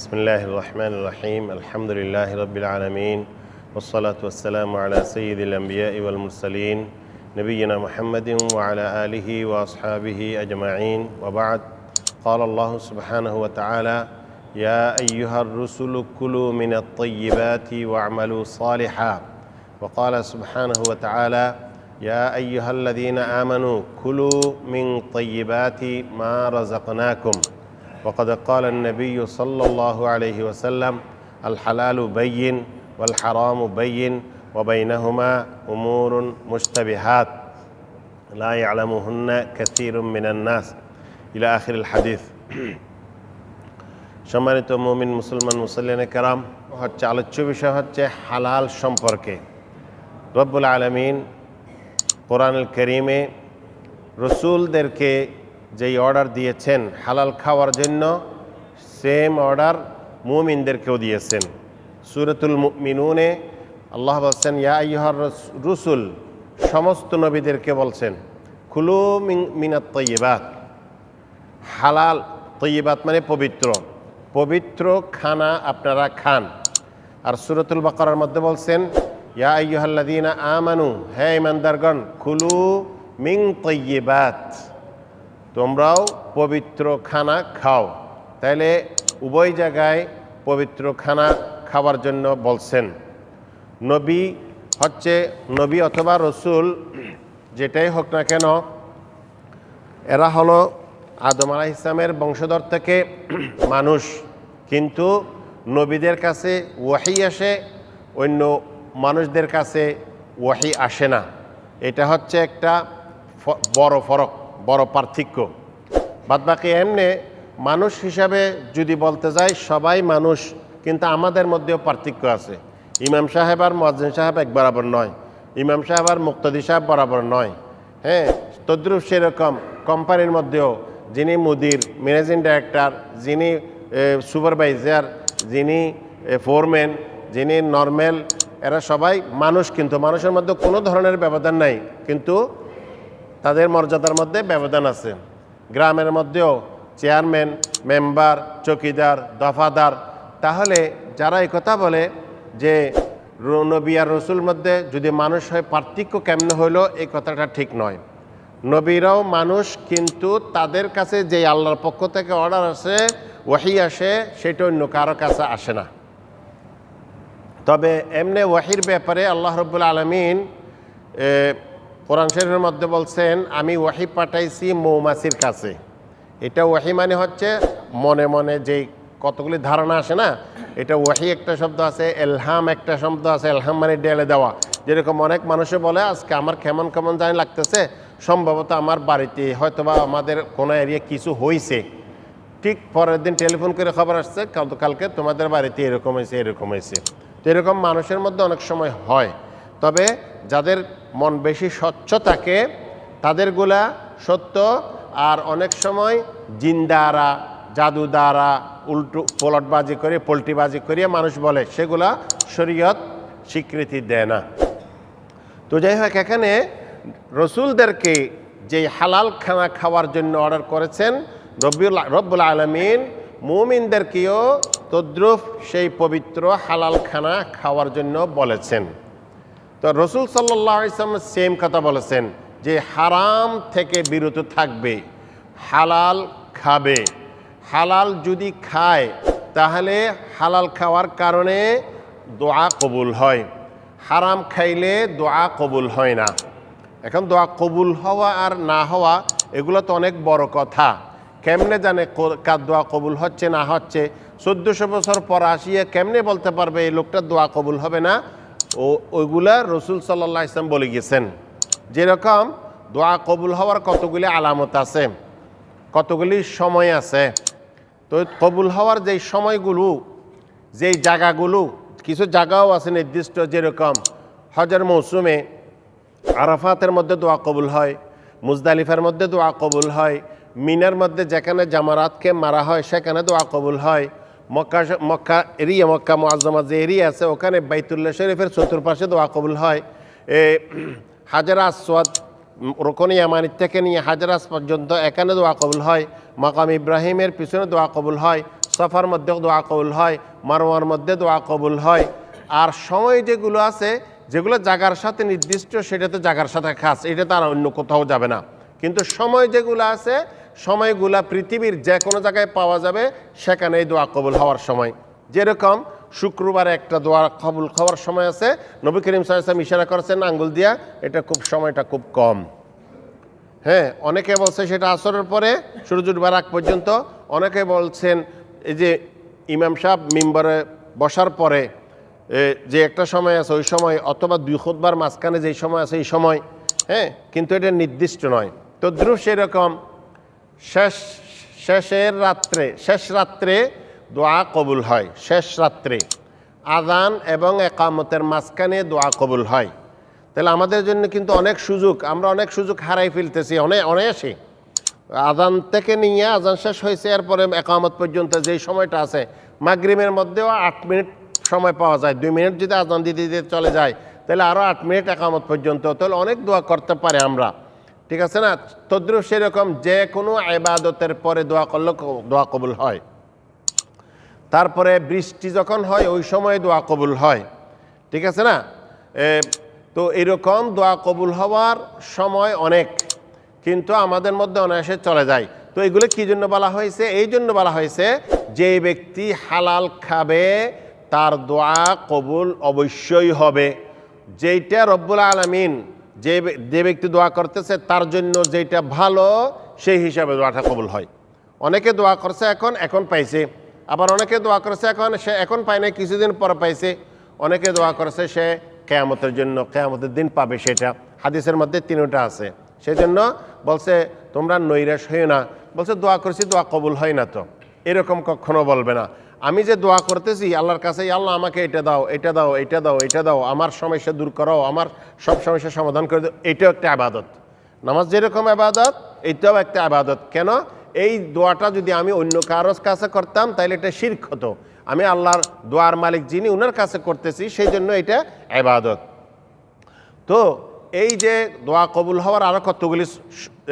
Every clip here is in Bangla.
بسم الله الرحمن الرحيم. الحمد لله رب العالمين والصلاة والسلام على سيد الأنبياء والمرسلين نبينا محمد وعلى آله وأصحابه أجمعين. وبعد قال الله سبحانه وتعالى يا أيها الرسل كلوا من الطيبات واعملوا صالحا. وقال سبحانه وتعالى يا أيها الذين آمنوا كلوا من طيبات ما رزقناكم. وقد قال النبي صلى الله عليه وسلم الحلال بين والحرام بين وبينهما امور مشتبهات لا يعلمهن كثير من الناس الى اخر الحديث সম্মানিত মুমিন মুসলমান মুসল্লিনে কেরাম হচ্ছে আলোচ্য বিষয় হচ্ছে হালাল সম্পর্কে রব্বুল আলমিন কোরআনুল করিমে রসুলদেরকে যেই অর্ডার দিয়েছেন হালাল খাওয়ার জন্য, সেম অর্ডার মুমিনদেরকেও দিয়েছেন। সুরতুল মিনুনে আল্লাহ বলছেন, ইয়া ইহর রসুল, সমস্ত নবীদেরকে বলছেন খুলু মিনাত তৈবাত হালাল তৈবাত মানে পবিত্র। পবিত্র খানা আপনারা খান। আর সুরতুল বাকরার মধ্যে বলছেন, ইয়া আইয়ুহাল্লাযীনা আমানু, হে ইমানদারগণ খুলু মিং তৈবাত তোমরাও পবিত্র খানা খাও। তাইলে উভয় জায়গায় পবিত্র খানা খাওয়ার জন্য বলছেন। নবী হচ্ছে নবী অথবা রসুল, যেটাই হোক না কেন, এরা হলো আদম আলাহ ইসলামের বংশধর থেকে মানুষ। কিন্তু নবীদের কাছে ওয়াহি আসে, অন্য মানুষদের কাছে ওয়াহি আসে না। এটা হচ্ছে একটা বড় ফরক। বড় পার্থক্য। বাদবাকি এমনি মানুষ হিসাবে যদি বলতে যাই, সবাই মানুষ, কিন্তু আমাদের মধ্যেও পার্থক্য আছে। ইমাম সাহেব আর মজ্জিন সাহেব এক বরাবর নয়। ইমাম সাহেব আর মুক্তদি সাহেব বরাবর নয়। হ্যাঁ তদ্রুপ সেরকম কোম্পানির মধ্যেও যিনি মুদির, ম্যানেজিং ডাইরেক্টর, যিনি সুপারভাইজার, যিনি ফোরম্যান, যিনি নর্মেল এরা সবাই মানুষ, কিন্তু মানুষের মধ্যে কোনো ধরনের ব্যবধান নাই। কিন্তু তাদের মর্যাদার মধ্যে ব্যবধান আছে। গ্রামের মধ্যেও চেয়ারম্যান, মেম্বার, চকিদার, দফাদার, তাহলে যারা কথা বলে যে নবী আর রসুল মধ্যে যদি মানুষ হয় পার্থক্য কেমনে হইল এই কথাটা ঠিক নয়। নবীরাও মানুষ, কিন্তু তাদের কাছে যে আল্লাহর পক্ষ থেকে অর্ডার আসে, ওয়াহি আসে, সেটা অন্য কারও কাছে আসে না। তবে এমনি ওয়াহির ব্যাপারে আল্লাহ রব্বুল আলমিন কোরআন শরীফের মধ্যে বলছেন, আমি ওয়াহি পাঠাইছি মৌমাছির কাছে। এটা ওয়াহি মানে হচ্ছে মনে মনে যেই কতগুলি ধারণা আসে না, এটা ওয়াহি একটা শব্দ আছে, এলহাম একটা শব্দ আছে, এলহাম মানে ডেলে দেওয়া। যেরকম অনেক মানুষে বলে, আজকে আমার কেমন কেমন জানি লাগতেছে, সম্ভবত আমার বাড়িতে হয়তোবা আমাদের কোনো এরিয়া কিছু হয়েছে ঠিক পরের দিন টেলিফোন করে খবর আসছে কালকে তোমাদের বাড়িতে এরকম হয়েছে এরকম হয়েছে তো এরকম মানুষের মধ্যে অনেক সময় হয়। তবে যাদের মন বেশি স্বচ্ছ থাকে, তাদেরগুলা সত্য। আর অনেক সময় জিন্দারা জাদু দ্বারা উল্টো পলটবাজি করে, পোলট্রিবাজি করিয়ে মানুষ বলে, সেগুলা শরীয়ত স্বীকৃতি দেয় না। তো যাই হোক, এখানে রসুলদেরকে যে হালাল খানা খাওয়ার জন্য অর্ডার করেছেন রবিউল রব্বুল আলমিন, মুমিনদেরকেও তদ্রুপ সেই পবিত্র হালাল খানা খাওয়ার জন্য বলেছেন। তো রসুল সাল্লাহ ইসলাম সেম কথা বলেছেন যে হারাম থেকে বিরত থাকবে, হালাল খাবে। হালাল যদি খায়, তাহলে হালাল খাওয়ার কারণে দোয়া কবুল হয়। হারাম খাইলে দোয়া কবুল হয় না। এখন দোয়া কবুল হওয়া আর না হওয়া, এগুলো তো অনেক বড় কথা। কেমনে জানে কার দোয়া কবুল হচ্ছে না হচ্ছে? চোদ্দোশো বছর পর আসিয়ে কেমনে বলতে পারবে এই লোকটার দোয়া কবুল হবে না? ও ওইগুলা রসুল সাল্লাহ ইসলাম বলে গেছেন যেরকম দোয়া কবুল হওয়ার কতগুলি আলামত আছে, কতগুলি সময় আছে, তো কবুল হওয়ার যেই সময়গুলো, যেই জায়গাগুলো, কিছু জায়গাও আছে নির্দিষ্ট যেরকম হজের মৌসুমে আরাফাতের মধ্যে দোয়া কবুল হয়, মুজদালিফার মধ্যে দোয়া কবুল হয়, মিনার মধ্যে যেখানে জামারাতকে মারা হয় সেখানে দোয়া কবুল হয় মক্কা মক্কা এরিয়া, মক্কা মোয়াজ্জমা যে এরিয়া আছে, ওখানে বাইতুল্লাহ শরীফের চতুর্পাশে দোয়া কবুল হয়। এ, হাজারা আসওয়াদ রোকন ইয়ামানির থেকে নিয়ে হাজরাস পর্যন্ত এখানে দোয়া কবুল হয়। মাকাম ইব্রাহিমের পিছনে দোয়া কবুল হয়। সফার মধ্যেও দোয়া কবুল হয়। মারোয়ার মধ্যে দোয়া কবুল হয়। আর সময় যেগুলো আছে, যেগুলো জাগার সাথে নির্দিষ্ট সেটা তো জাগার সাথে খাস, এটা তো আর অন্য কোথাও যাবে না। কিন্তু সময় যেগুলো আছে সময়গুলা পৃথিবীর যে কোনো জায়গায় পাওয়া যাবে, সেখানেই দোয়া কবুল হওয়ার সময়। যেরকম শুক্রবারে একটা দোয়া কবুল খাওয়ার সময় আছে, নবী করিম সাহেব ইশারা করেছেন, আঙ্গুল দিয়া, এটা খুব সময়টা খুব কম। হ্যাঁ অনেকে বলছে সেটা আসরের পরে, সূর্য ডুবার আগ পর্যন্ত। অনেকে বলছেন, এই যে ইমাম সাহেব মিম্বরে বসার পরে যে একটা সময় আছে, ওই সময়, অথবা দুই খুদবার মাঝখানে যেই সময় আছে, এই সময়। হ্যাঁ কিন্তু এটা নির্দিষ্ট নয়। তো দ্রুপ সেরকম শেষ, শেষের রাত্রে, শেষ রাত্রে দোয়া কবুল হয়, শেষ রাত্রে। আদান এবং একামতের মাঝখানে দোয়া কবুল হয়। তাহলে আমাদের জন্য কিন্তু অনেক সুযোগ, আমরা অনেক সুযোগ হারাই ফেলতেছি অনেক অনায়াসে। আজান থেকে নিয়ে আজান শেষ হয়েছে, এরপরে একামত পর্যন্ত যেই সময়টা আছে মাগরিমের মধ্যেও আট মিনিট সময় পাওয়া যায়, দুই মিনিট যদি আজান দিতে দিতে চলে যায়, তাহলে আরও আট মিনিট একামত পর্যন্ত, তাহলে অনেক দোয়া করতে পারে আমরা। ঠিক আছে না? তদ্রুপ সেরকম যে কোনো আবাদতের পরে দোয়া করলে দোয়া কবুল হয়। তারপরে বৃষ্টি যখন হয়, ওই সময় দোয়া কবুল হয়। ঠিক আছে না? তো এরকম দোয়া কবুল হওয়ার সময় অনেক, কিন্তু আমাদের মধ্যে অনায়াসে চলে যায়। তো এগুলো কী জন্য বলা হয়েছে? এই জন্য বলা হয়েছে, যে ব্যক্তি হালাল খাবে, তার দোয়া কবুল অবশ্যই হবে। যেইটা রব্বুল আলমিন যে যে ব্যক্তি দোয়া করতেছে, তার জন্য যেটা ভালো, সেই হিসাবে দোয়াটা কবুল হয়। অনেকে দোয়া করছে এখন এখন পাইছে। আবার অনেকে দোয়া করছে এখন, সে এখন পায় না কিছুদিন পর পাইছে। অনেকে দোয়া করছে সে কেয়ামতের জন্য, কেয়ামতের দিন পাবে সেটা। হাদিসের মধ্যে তিনটা আছে। সেই জন্য বলছে, তোমরা নৈরাশ হইও না। বলছে, দোয়া করছি, দোয়া কবুল হয় না তো। এরকম কখনো বলবে না। আমি যে দোয়া করতেছি, আল্লাহর কাছে "ইয়া আল্লাহ, আমাকে এটা দাও এটা দাও এটা দাও এটা দাও, আমার সমস্যা দূর করাও আমার সব সমস্যা সমাধান করে দাও। এটাও একটা আবাদত। নামাজ যেরকম আবাদত, এটাও একটা আবাদত। কেন? এই দোয়াটা যদি আমি অন্য কারোর কাছে করতাম, তাহলে এটা শির্ক হতো। আমি আল্লাহর দোয়ার মালিক যিনি উনার কাছে করতেছি সেই জন্য এটা আবাদত। তো এই যে দোয়া কবুল হওয়ার আরও কতগুলি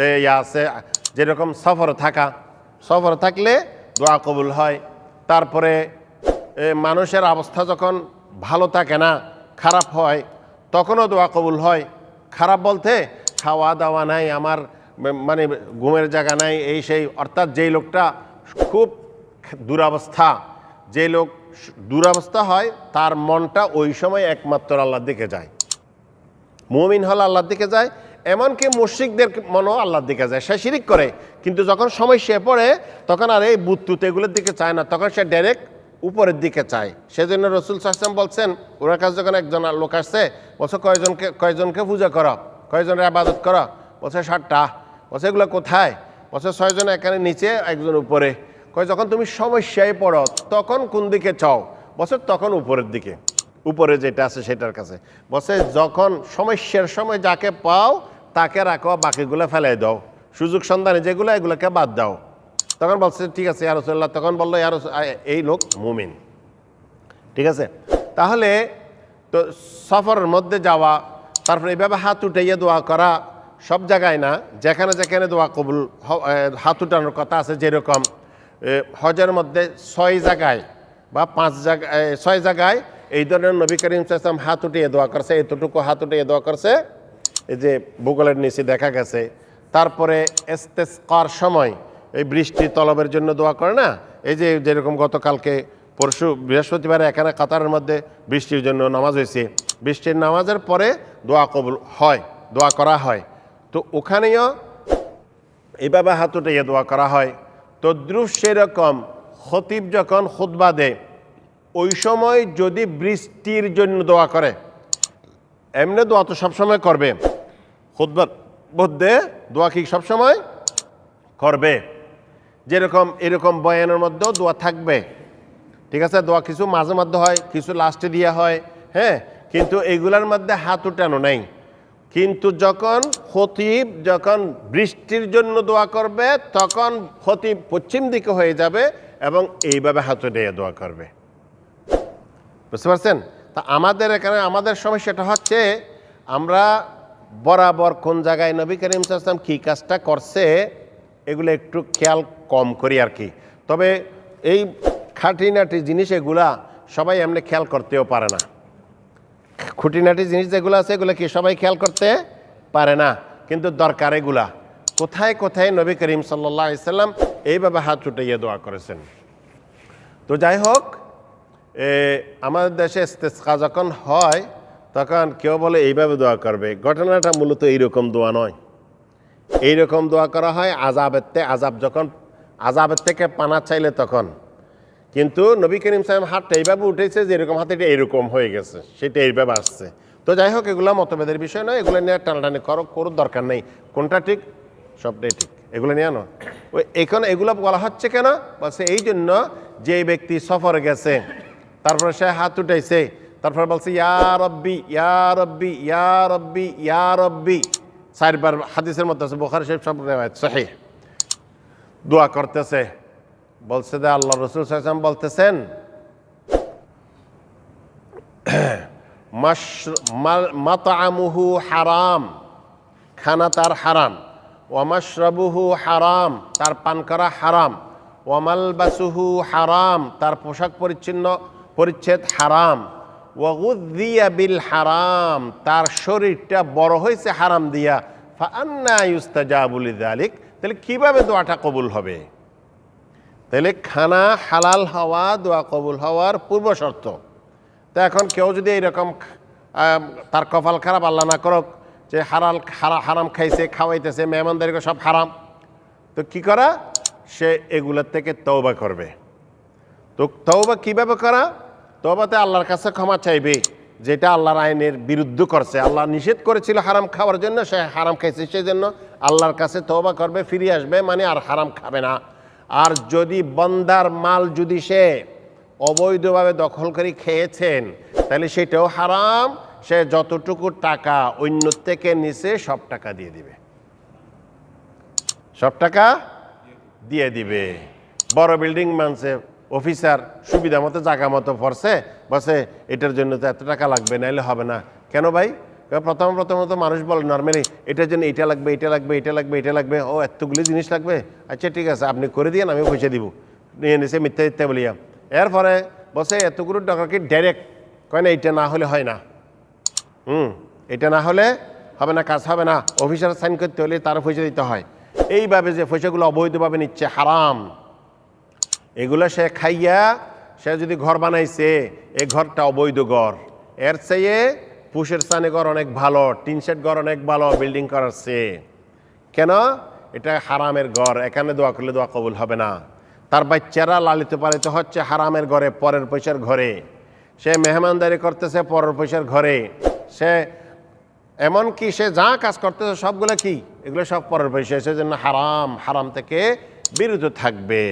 ইয়া আছে, যেরকম সফর থাকা। সফর থাকলে দোয়া কবুল হয়। তারপরে মানুষের অবস্থা যখন ভালো থাকে না, খারাপ হয়, তখনও দোয়া কবুল হয়। খারাপ বলতে খাওয়া দাওয়া নাই, আমার মানে ঘুমের জায়গা নাই, এই সেই, অর্থাৎ যেই লোকটা খুব দুরাবস্থা যে লোক দুরাবস্থা হয়, তার মনটা ওই সময় একমাত্র আল্লাহর দিকে যায়। মুমিন হল আল্লাহর দিকে যায় এমনকি মুশ্রিকদের মনও আল্লাহর দিকে যায়। সে শিরিক করে, কিন্তু যখন সমস্যা পড়ে, তখন আর এই বুত্তুত এগুলোর দিকে চায় না। তখন সে ডাইরেক্ট উপরের দিকে চায়। সেজন্য রসুল সাহসাম বলছেন ওনার কাছে যখন একজন লোক আসছে, বলছে, কয়জনকে কয়জনকে পূজা করো? কয়জনের আবাদত করো? বলছে ষাটটা বলছে, এগুলো কোথায়? বলছে ছয়জন এখানে নিচে, একজন উপরে। কয়, যখন তুমি সমস্যায় পড়ো, তখন কোন দিকে চাও? বলছে, তখন উপরের দিকে। উপরে যেটা আছে সেটার কাছে। বলছে, যখন সমস্যার সময় যাকে পাও তাকে রাখো, বাকিগুলো ফেলাই দাও। সুযোগ সন্ধানে যেগুলো, এগুলোকে বাদ দাও। তখন বলছে, ঠিক আছে ইয়ারসল্লাহ তখন বলল ইয়ার এই লোক মুমিন। ঠিক আছে? তাহলে তো সফরের মধ্যে যাওয়া, তারপরে এইভাবে হাত উঠাইয়ে দোয়া করা, সব জায়গায় না, যেখানে যেখানে দোয়া কবুল হাত উঠানোর কথা আছে যেরকম হজের মধ্যে ছয় জায়গায় বা পাঁচ জায়গায় ছয় জায়গায় এই ধরনের নবী করিম হাত উঠিয়ে দোয়া করছে, এতটুকু হাত উঠিয়ে দোয়া করছে এই যে ভূগোলের নিচে দেখা গেছে, তারপরে এস্তেস্কার সময়, এই বৃষ্টি তলবের জন্য দোয়া করে না? এই যে যেরকম গতকালকে পরশু বৃহস্পতিবার এখানে কাতারের মধ্যে বৃষ্টির জন্য নামাজ হয়েছে, বৃষ্টির নামাজের পরে দোয়া কবুল হয়, দোয়া করা হয়। তো ওখানেও এইভাবে হাত উঠিয়ে দোয়া করা হয়। তো তদ্রুপ সেরকম খতিব যখন খুতবা দেয়, ওই সময় যদি বৃষ্টির জন্য দোয়া করে, এমনি দোয়া তো সবসময় করবে। খুতবার মধ্যে দোয়া কি সবসময় করবে। যেরকম, এরকম বয়ানের মধ্যেও দোয়া থাকবে। ঠিক আছে? দোয়া কিছু মাঝে মধ্যে হয়, কিছু লাস্টে দিয়ে হয় হ্যাঁ? কিন্তু এইগুলোর মধ্যে হাত উঠানো নেই। কিন্তু যখন খতিব, যখন বৃষ্টির জন্য দোয়া করবে, তখন খতিব পশ্চিম দিকে হয়ে যাবে এবং এইভাবে হাত উঠিয়ে দোয়া করবে। বুঝতে পারছেন? তা আমাদের এখানে, আমাদের সমস্যাটা হচ্ছে, আমরা বরাবর কোন জায়গায় নবী করিম সাল্লাম কী কাজটা করছে, এগুলো একটু খেয়াল কম করি আর কি। তবে এই খাটিনাটি জিনিস এগুলা সবাই এমনি খেয়াল করতেও পারে না। খুঁটিনাটি জিনিস যেগুলো আছে, এগুলো কি সবাই খেয়াল করতে পারে না? কিন্তু দরকার এগুলা। কোথায় কোথায় নবী করিম সাল্লাহ ইসলাম এইভাবে হাত ছুটাইয়ে দোয়া করেছেন? তো যাই হোক আমাদের দেশে ইস্তেসকা যখন হয় তখন কেউ বলে, এইভাবে দোয়া করবে। ঘটনাটা মূলত এইরকম দোয়া নয়। এইরকম দোয়া করা হয় আজাবের তে আজাব যখন আজাবের থেকে পানা চাইলে তখন। কিন্তু নবী করিম সাহেব হাতটা এইভাবে উঠেছে যে এরকম হাতে এটা এরকম হয়ে গেছে, সেটা এইভাবে আসছে। তো যাই হোক, এগুলো মতভেদের বিষয় নয়, এগুলো নিয়ে টানাটানি করো করো দরকার নেই। কোনটা ঠিক, সবটাই ঠিক। এগুলো নিয়ে আনো। ওই এখন এগুলো বলা হচ্ছে কেন? বলছে এই জন্য যে ব্যক্তি সফরে গেছে, তারপরে সে হাত উঠাইছে তারপর বলছে, ইয়া রব্বি ইয়া রব্বি ইয়া রব্বি ইয়া রব্বি। চারবার হাদিসের মধ্যে আছে, বোখার শরীফ সব সহিহ। দোয়া করতেছে, বলছে যে আল্লাহ রসুল সাল্লাম বলতেছেন মাতামুহু হারাম, খানা তার হারাম ওয়ামাশরাবুহু হারাম, তার পান করা হারাম ওয়ামালবাসুহু হারাম, তার পোশাক পরিচ্ছন্ন, পরিচ্ছেদ হারাম। ওয়াগুদ্দিয়া বিল হারাম, তার শরীরটা বড় হয়েছে, হারাম দিয়া। ফান্না ইউস্তাজাবুল দালিক তাহলে কীভাবে দোয়াটা কবুল হবে? তাহলে খানা হালাল হওয়া, দোয়া কবুল হওয়ার পূর্ব শর্ত। তো এখন কেউ যদি এইরকম তার কপাল খারাপ, আল্লাহ না করক, যে হারাল, হারা, হারাম খাইছে, খাওয়াইতেছে মেহমানদারিকে সব হারাম, তো কি করা? সে এগুলোর থেকে তৌবা করবে। তো তৌবা কীভাবে করা? তৌবাতে আল্লাহর কাছে ক্ষমা চাইবে, যেটা আল্লাহর আইনের বিরুদ্ধ করছে। আল্লাহ নিষেধ করেছিল হারাম খাওয়ার জন্য, সে হারাম খাইছে সেই জন্য আল্লাহর কাছে তৌবা করবে, ফিরে আসবে মানে আর হারাম খাবে না। আর যদি বন্দার মাল যদি সে অবৈধভাবে দখল করে খেয়েছেন, তাহলে সেটাও হারাম। সে যতটুকু টাকা অন্য থেকে নিচে সব টাকা দিয়ে দিবে। সব টাকা দিয়ে দিবে। বড় বিল্ডিং মানছে অফিসার সুবিধা মতো জায়গা মতো পড়ছে, বসে এটার জন্য তো এত টাকা লাগবে, নাইলে হবে না। কেন ভাই? প্রথম, প্রথমত মানুষ বলে, নর্মালি এটার জন্য এটা লাগবে এটা লাগবে এটা লাগবে এটা লাগবে, ও এতগুলি জিনিস লাগবে? আচ্ছা ঠিক আছে, আপনি করে দিন আমি পয়সা দিব। নিয়ে নিছে মিথ্যা মিথ্যা বলিয়া। এরপরে বসে এতগুলো টাকা কি ডাইরেক্ট কয় না এইটা না হলে হয় না। হুম, এটা না হলে হবে না, কাজ হবে না। অফিসার সাইন করতে হলে তার পয়সা দিতে হয়। এইভাবে যে পয়সাগুলো অবৈধভাবে নিচ্ছে, হারাম। এগুলো সে খাইয়া, সে যদি ঘর বানাইছে, এ ঘরটা অবৈধ ঘর। এর চেয়ে পুষের স্থানে ঘর অনেক ভালো, টিন শেড ঘর অনেক ভালো, বিল্ডিং করার চেয়ে। কেন? এটা হারামের ঘর, এখানে দোয়া করলে দোয়া কবুল হবে না। তার বাচ্চারা লালিত পালিত হচ্ছে হারামের ঘরে, পরের পয়সার ঘরে। সে মেহমানদারি করতেছে পরের পয়সার ঘরে। সে এমনকি সে যা কাজ করতেছে সবগুলো কি? এগুলো সব পরের পয়সা। সেজন্য হারাম হারাম থেকে বিরত থাকবে।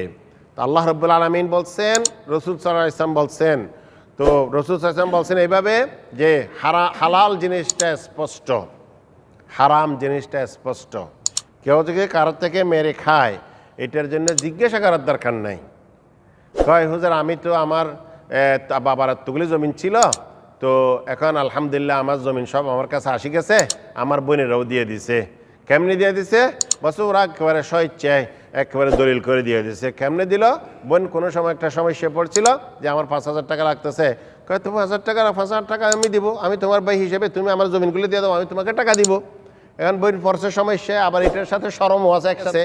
আল্লাহ রব্বুল আলমিন বলছেন, রসুল সাল্লাহ ইসলাম বলছেন, তো রসুল সাল্লাল্লাহু বলছেন এইভাবে যে হারা, হালাল জিনিসটা স্পষ্ট, হারাম জিনিসটা স্পষ্ট। কেউ যদি কারোর থেকে মেরে খায়, এটার জন্য জিজ্ঞাসা করার দরকার নাই। কয়, হুজুর, আমি তো আমার বাবার এতগুলি জমিন ছিল, তো এখন আলহামদুলিল্লাহ আমার জমিন সব আমার কাছে আসি গেছে, আমার বোনেরাও দিয়ে দিছে। কেমনি দিয়ে দিছে? বস ওরা একেবারে স্বেচ্ছায় একেবারে দলিল করে দিয়ে দিছে কেমনে দিল? বোন, কোনো সময় একটা সমস্যা পড়ছিল যে আমার পাঁচ হাজার টাকা লাগতেছে। কয় তুমি হাজার টাকা, পাঁচ হাজার টাকা আমি দিব। আমি তোমার ভাই হিসেবে তুমি আমার জমিনগুলো দিয়ে দাও, আমি তোমাকে টাকা দিব। এখন বোন পড়ছে সমস্যা আবার এটার সাথে সরমও আছে একসাথে।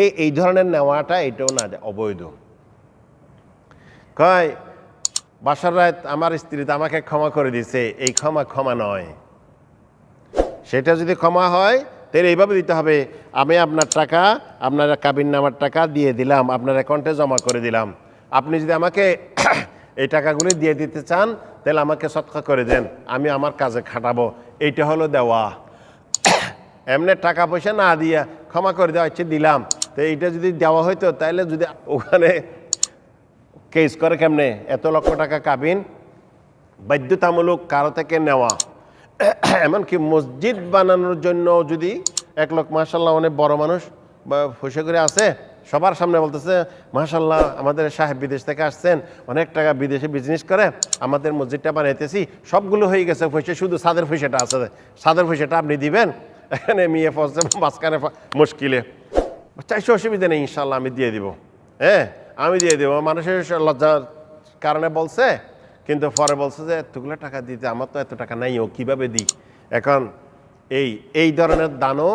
এই এই ধরনের নেওয়াটা এটাও না অবৈধ। কয়, বাসার রাত আমার স্ত্রী তো আমাকে ক্ষমা করে দিছে এই ক্ষমা ক্ষমা নয়। সেটা যদি ক্ষমা হয় তাহলে এইভাবে দিতে হবে, আমি আপনার টাকা, আপনার কাবিন নামার টাকা দিয়ে দিলাম, আপনার অ্যাকাউন্টে জমা করে দিলাম। আপনি যদি আমাকে এই টাকাগুলি দিয়ে দিতে চান, তাহলে আমাকে সৎকা করে দেন, আমি আমার কাজে খাটাবো। এইটা হলো দেওয়া। এমনি টাকা পয়সা না দিয়া ক্ষমা করে দেওয়া, হচ্ছে দিলাম। তো এইটা যদি দেওয়া হইতো, তাহলে যদি ওখানে কেস করে কেমনে? এত লক্ষ টাকা কাবিন বাধ্যতামূলক কারও থেকে নেওয়া। এমনকি মসজিদ বানানোর জন্য যদি এক লোক মাসাল্লাহ অনেক বড় মানুষ বা ফুসে করে আছে, সবার সামনে বলতেছে মাশাল্লাহ আমাদের সাহেব বিদেশ থেকে আসছেন, অনেক টাকা বিদেশে বিজনেস করে, আমাদের মসজিদটা বানাইতেছি। সবগুলো হয়ে গেছে পয়সা, শুধু সাদের পয়সাটা আছে। সাদের পয়সাটা আপনি দিবেন, এখানে মেয়ে ফসছে মাঝখানে মুশকিলে। চাইছে অসুবিধা নেই ইনশাল্লাহ আমি দিয়ে দিব। হ্যাঁ আমি দিয়ে দিব। মানুষের লজ্জার কারণে বলছে কিন্তু পরে বলছে যে, এতগুলো টাকা দিতে আমার তো এত টাকা নাই, ও কীভাবে দিই? এখন এই এই ধরনের দানও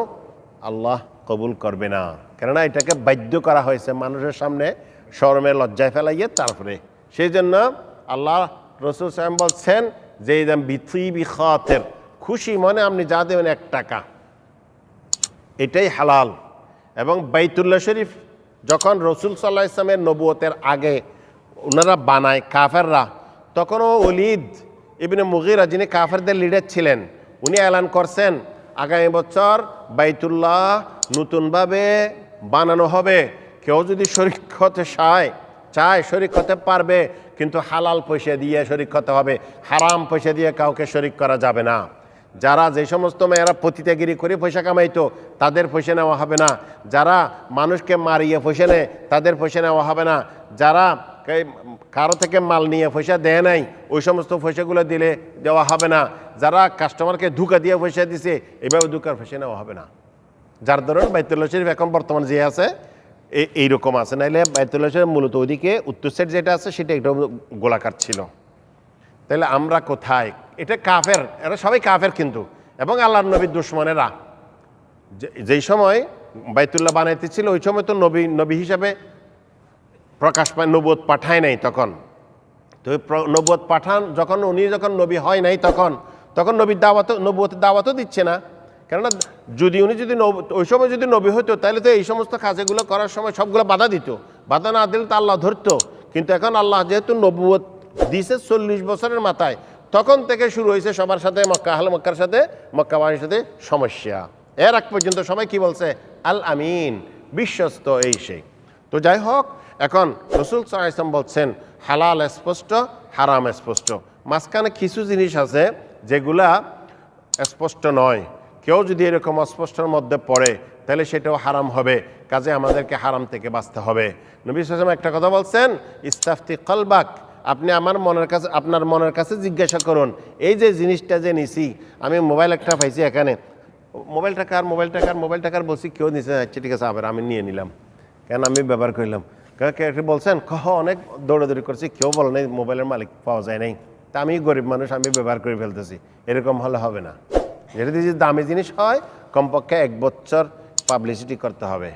আল্লাহ কবুল করবে না। কেননা এটাকে বাধ্য করা হয়েছে মানুষের সামনে শরমে লজ্জায় ফেলাইয়ে তারপরে। সেই জন্য আল্লাহ রসুল সাহেব বলছেন যে এই দাম খাতের, খুশি মনে আপনি যা দেবেন এক টাকা। এটাই হালাল। এবং বাইতুল্লা শরীফ যখন রসুল সাল্লাহ ইসলামের নবুয়তের আগে ওনারা বানায় কাফেররা তখনও অলিদ ইবনে মুগিরা যিনি কাফেরদের লিডার ছিলেন, উনি এলান করছেন, আগামী বছর বাইতুল্লাহ নতুনভাবে বানানো হবে। কেউ যদি শরিক হতে চায় চায় শরিক হতে পারবে, কিন্তু হালাল পয়সা দিয়ে শরিক হতে হবে, হারাম পয়সা দিয়ে কাউকে শরিক করা যাবে না। যারা যে সমস্ত মেয়েরা পতিতাগিরি করে পয়সা কামাইতো, তাদের পয়সা নেওয়া হবে না। যারা মানুষকে মারিয়ে পয়সা নেয়, তাদের পয়সা নেওয়া হবে না। যারা কারও থেকে মাল নিয়ে পয়সা দেয় নাই, ওই সমস্ত পয়সাগুলো দিলে দেওয়া হবে না। যারা কাস্টমারকে ধোকা দিয়ে পয়সা দিছে, এভাবে ধোকার পয়সা নেওয়া হবে না। যার ধরুন বাইতুল্লাহ শরীফ এখন বর্তমান যে আছে এই- এইরকম আছে। নাইলে বাইতুল্লাহ শরীফ মূলত ওইদিকে উত্তর সাইড যেটা আছে, সেটা একটু গোলাকার ছিল। তাহলে আমরা কোথায়? এটা কাফের, এরা সবাই কাফের কিন্তু। এবং আল্লাহ নবীর দুশ্মনেরা। যেই সময় বাইতুল্লাহ বানাইতে ছিল ওই সময় তো নবী নবী হিসাবে প্রকাশ পায় নবুয়ত পাঠায় নাই তখন। তো নবুয়ত পাঠান যখন, উনি যখন নবী হয় নাই তখন তখন নবীর দাওয়াত নবুয়তের দাওয়াতও দিচ্ছে না। কেননা যদি উনি যদি ওই সময় যদি নবী হতো তাহলে তো এই সমস্ত কাজগুলো করার সময় সবগুলো বাধা দিত। বাধা না দিলে তো আল্লাহ ধরতো। কিন্তু এখন আল্লাহ যেহেতু নবুয়ত দিছে চল্লিশ বছরের মাথায়, তখন থেকে শুরু হয়েছে সবার সাথে মক্কা, আহলে মক্কার সাথে মক্কাবাসীর সাথে সমস্যা। এর আগ পর্যন্ত সবাই কি বলছে? আল আমিন, বিশ্বস্ত এই সেই তো যাই হোক এখন রসুল সাল্লাম বলছেন, হালাল স্পষ্ট, হারাম স্পষ্ট। মাঝখানে কিছু জিনিস আছে যেগুলা স্পষ্ট নয়। কেউ যদি এরকম অস্পষ্টর মধ্যে পড়ে, তাহলে সেটাও হারাম হবে। কাজে আমাদেরকে হারাম থেকে বাঁচতে হবে। নবী সালাম একটা কথা বলছেন, ইস্তাফতি কলবাক আপনি আমার মনের কাছে, আপনার মনের কাছে জিজ্ঞাসা করুন, এই যে জিনিসটা যে নিছি, আমি মোবাইল একটা পাইছি এখানে মোবাইল টাকার মোবাইল টাকার মোবাইল টাকার বলছি, কেউ নিছে আচ্ছা ঠিক আছে, আবার আমি নিয়ে নিলাম। কেন আমি ব্যবহার করলাম? কে একটু বলছেন? কহ, অনেক দৌড়াদৌড়ি করছি, কেউ বলে নাই, মোবাইলের মালিক পাওয়া যায় নাই। তা আমি গরিব মানুষ, আমি ব্যবহার করে ফেলতেছি। এরকম হলে হবে না। যেটা যদি দামি জিনিস হয়, কমপক্ষে এক বছর পাবলিসিটি করতে হবে।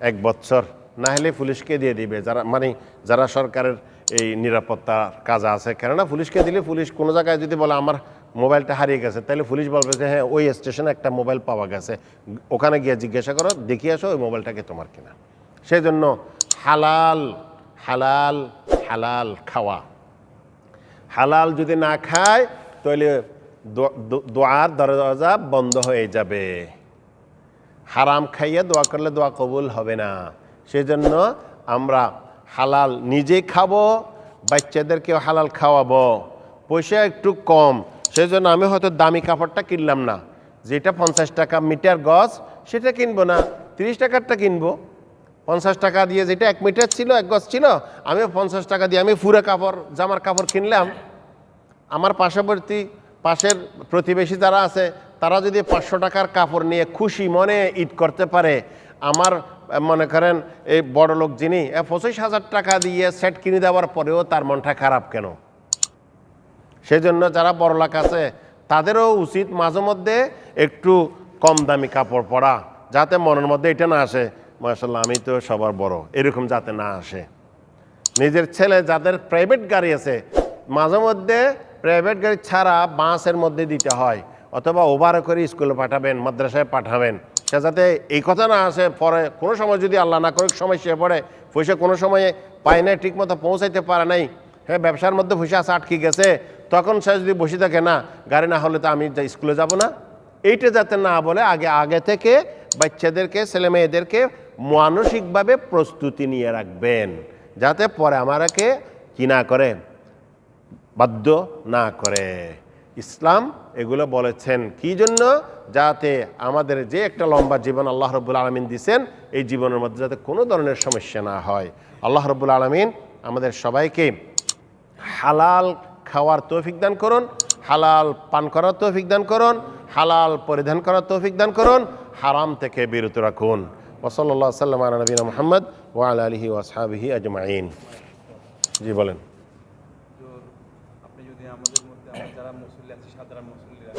এক বছর। না হলে পুলিশকে দিয়ে দিবে। যারা মানে যারা সরকারের এই নিরাপত্তার কাজ আছে, কেননা পুলিশকে দিলে পুলিশ কোনো জায়গায় যদি বলে, আমার মোবাইলটা হারিয়ে গেছে, তাহলে পুলিশ বলবে যে হ্যাঁ ওই স্টেশনে একটা মোবাইল পাওয়া গেছে। ওখানে গিয়ে জিজ্ঞাসা করো দেখিয়ে আসো, ওই মোবাইলটাকে তোমার কিনা। সেই জন্য হালাল হালাল হালাল খাওয়া। হালাল যদি না খায়, তাহলে দোয়ার দরজা বন্ধ হয়ে যাবে। হারাম খাইয়ে দোয়া করলে দোয়া কবুল হবে না। সেজন্য আমরা হালাল নিজে খাব, বাচ্চাদেরকেও হালাল খাওয়াবো। পয়সা একটু কম, সেজন্য আমি হয়তো দামি কাপড়টা কিনলাম না। যেটা পঞ্চাশ টাকা মিটার গজ, সেটা কিনবো না। তিরিশ টাকারটা কিনবো। পঞ্চাশ টাকা দিয়ে যেটা এক মিটার ছিল, এক গজ ছিল আমি পঞ্চাশ টাকা দিয়ে, আমি ফুরে কাপড়, জামার কাপড় কিনলাম। আমার পার্শ্ববর্তী পাশের প্রতিবেশী যারা আছে, তারা যদি পাঁচশো টাকার কাপড় নিয়ে খুশি মনে ঈদ করতে পারে, আমার, মনে করেন, এই বড় লোক যিনি পঁচিশ হাজার টাকা দিয়ে সেট কিনে দেওয়ার পরেও তার মনটা খারাপ কেন? সেই জন্য যারা বড় লোক আছে, তাদেরও উচিত মাঝে মধ্যে একটু কম দামি কাপড় পরা, যাতে মনের মধ্যে এটা না আসে মাসাল্লাহ আমি তো সবার বড়। এরকম যাতে না আসে। নিজের ছেলে যাদের প্রাইভেট গাড়ি আছে, মাঝে মধ্যে প্রাইভেট গাড়ি ছাড়া বাসের মধ্যে দিতে হয়, অথবা ওভার করে স্কুলে পাঠাবেন, মাদ্রাসায় পাঠাবেন। সে যাতে এই কথা না আসে, পরে কোনো সময় যদি আল্লাহ না করে সে পড়ে, পয়সা কোনো সময়ে পায় নাই ঠিক মতো পৌঁছাইতে পারে নাই হ্যাঁ ব্যবসার মধ্যে পয়সা আছে, আটকে গেছে, তখন সে যদি বসে থাকে, না, গাড়ি না হলে তো আমি স্কুলে যাব না। এইটা যাতে না বলে, আগে আগে থেকে বাচ্চাদেরকে ছেলে মেয়েদেরকে মানসিকভাবে প্রস্তুতি নিয়ে রাখবেন, যাতে পরে আমারাকে কি না করে, বাধ্য না করে। ইসলাম এগুলো বলেছেন। কি জন্য? যাতে আমাদের যে একটা লম্বা জীবন আল্লাহ রব্বুল আলমিন দিছেন, এই জীবনের মধ্যে যাতে কোনো ধরনের সমস্যা না হয়। আল্লাহ রব্বুল আলমিন আমাদের সবাইকে হালাল খাওয়ার তৌফিক দান করুন, হালাল পান করার তৌফিক দান করুন, হালাল পরিধান করার তৌফিক দান করুন, হারাম থেকে বিরত রাখুন। ওসল্লা সাল্লাম আলা নবীনা মোহাম্মদ ওয়াল আলহি ওয়াসহাবিহি আজমাইন। জি, বলেন। আপনি যদি আমাদের মধ্যে যারা মুসল্লি আছে, সাধারণ মুসল্লিরা,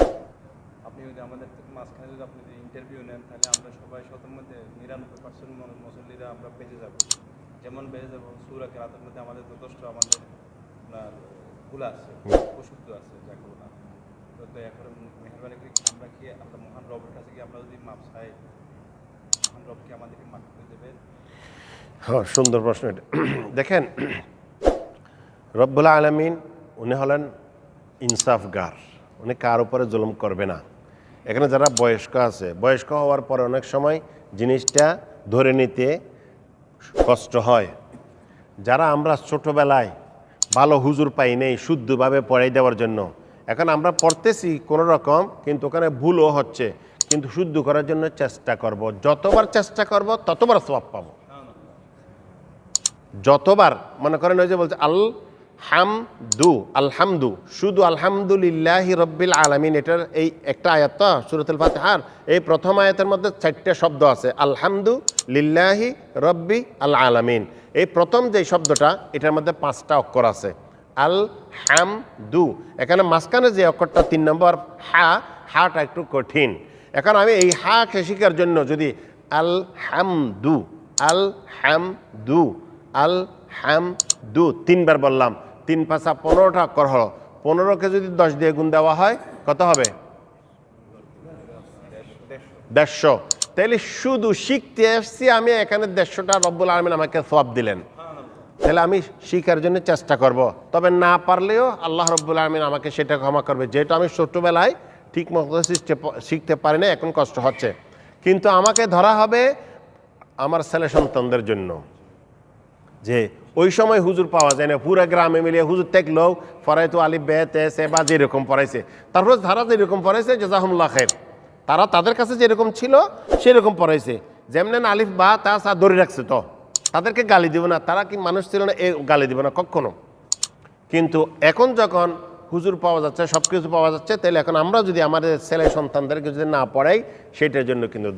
আপনি যদি আমাদের মাঝখানে যদি আপনি ইন্টারভিউ নেন, তাহলে আমরা সবাই শতের মধ্যে নিরানব্বই পার্সেন্ট মুসল্লিরা আমরা বেঁচে যাব। যেমন বেঁচে যাব, সুরা কেরাতের মধ্যে আমাদের যথেষ্ট আমাদের আপনার আছে অশুদ্ধ আছে তো দয়া করে মেহরবানি করে আমরা কি আল্লাহ মহান রবের কাছে কি আমরা যদি মাপ চাই হ্যাঁ সুন্দর প্রশ্ন দেখেন, রব্বুল আলমিন উনি হলেন ইনসাফগার। উনি কার উপরে জুলুম করবে না। এখানে যারা বয়স্ক আছে, বয়স্ক হওয়ার পরে অনেক সময় জিনিসটা ধরে নিতে কষ্ট হয়। যারা আমরা ছোটোবেলায় ভালো হুজুর পাই নেই, শুদ্ধভাবে পড়াই দেওয়ার জন্য, এখন আমরা পড়তেছি কোনো রকম, কিন্তু ওখানে ভুলও হচ্ছে। কিন্তু শুদ্ধ করার জন্য চেষ্টা করব। যতবার চেষ্টা করব, ততবার সব পাবো। যতবার মনে করেন ওই যে বলছে আল হাম হামদু আলহামদু, শুধু আলহামদুলিল্লাহ রব্বিল আলামিন, এটার এই একটা আয়াত সুরতুল ফাতিহার, এই প্রথম আয়াতের মধ্যে চারটে শব্দ আছে আলহামদু লিল্লাহি রব্বি আল আলামিন। এই প্রথম যে শব্দটা, এটার মধ্যে পাঁচটা অক্ষর আছে আল হাম দু এখানে মাঝখানে যে অক্ষরটা, তিন নম্বর হা, হাটা একটু কঠিন। এখন আমি এই হা শিকার জন্য যদি আল হাম দু আল হাম দু আল হাম দু তিনবার বললাম, তিন পাঁচা পনেরোটা হলো। পনেরোকে যদি দশ দিয়ে গুণ দেওয়া হয়, কত হবে? দেড়শো। তাহলে শুধু শিখতে এসছি আমি, এখানে দেড়শোটা রব্বুল আলমিন আমাকে সব দিলেন। তাহলে আমি শিখার জন্য চেষ্টা করব। তবে না পারলেও আল্লাহ রব্বুল আলমিন আমাকে সেটা ক্ষমা করবে। যেহেতু আমি ছোট্টবেলায় ঠিক মতো শিখতে পারি না, এখন কষ্ট হচ্ছে। কিন্তু আমাকে ধরা হবে আমার ছেলে সন্তানদের জন্য। যে ওই সময় হুজুর পাওয়া যায় না, পুরো গ্রামে মিলিয়ে হুজুর দেখলেও পড়াইতো আলিফ, বে, তে, সে, বা যেরকম পড়াইছে। তারপর তারা যেরকম পড়াইছে জাজাহুল্লাহ খের তারা তাদের কাছে যেরকম ছিল, সেরকম পড়াইছে। যেমন আলিফ, বা, তা, সা ধরে রাখছে তো। তাদেরকে গালি দিব না, তারা কি মানুষ ছিল না, এ গালি দিব না, কখনো। কিন্তু এখন যখন হুজুর পাওয়া যাচ্ছে সব কিছু পাওয়া যাচ্ছে তাহলে এখন আমরা যদি আমাদের ছেলে সন্তানদেরকে যদি না পড়াই সেটার জন্য কিন্তু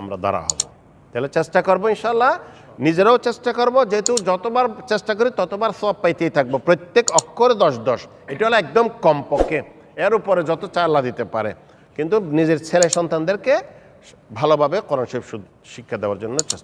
আমরা ধরা হব। তাহলে চেষ্টা করব ইনশাল্লাহ নিজেরাও চেষ্টা করব, যেহেতু যতবার চেষ্টা করি, ততবার সব পাইতেই থাকব, প্রত্যেক অক্ষরে দশ দশ, এটা হলো একদম কমপক্ষে, এর উপরে যত চাল্লা দিতে পারে, কিন্তু নিজের ছেলে সন্তানদেরকে ভালোভাবে করণ শিক্ষা দেওয়ার জন্য চেষ্টা